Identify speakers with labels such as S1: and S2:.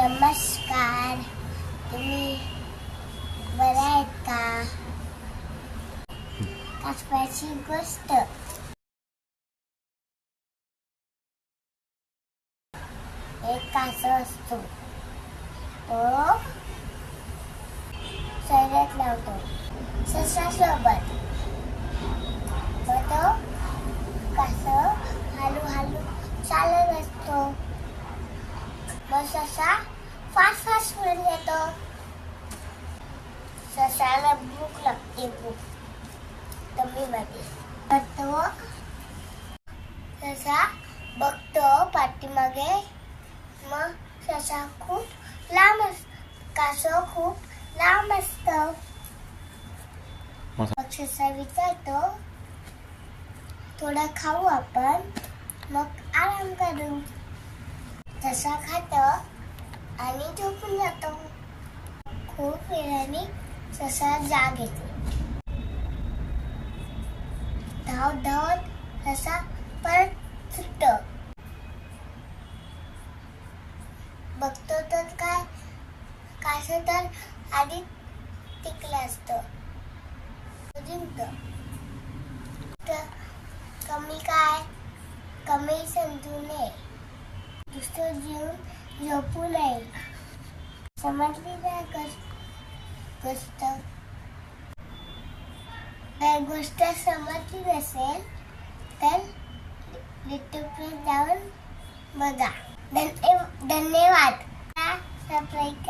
S1: नमस्कार. तुम्ही बरं आहेत का? कासवाची गोष्ट. एक कासव असतो. तो शरीरात लावतो. सशासोबत मग तो कासव हळू हळू चालत असतो. मग ससा फास्ट फास्ट पुढे येतो ससाला भूक लागते भूक कमीमध्ये तर तो ससा बघतो पाठीमागे मग ससा खूप लांब अस कासव खूप लांब असतो
S2: मग
S1: ससा विचारतो थोडा खाऊ आपण मग आराम करू तसा खात आणि झोपून जातो. खूप वेळाने ससा जाग येते. धाव धावत ससा परत सुटतो. बघतो तर काय कासं तर आधी टिकलं असतं. जिंकतं. कमी काय कमी समजू नये. दुसरं जीवन झोपू नये. समजली ना गोष्ट? गोष्ट गोष्ट समजली नसेल तर युट्यूबवर जाऊन बघा. धन्य धन्यवाद. सबस्क्राईब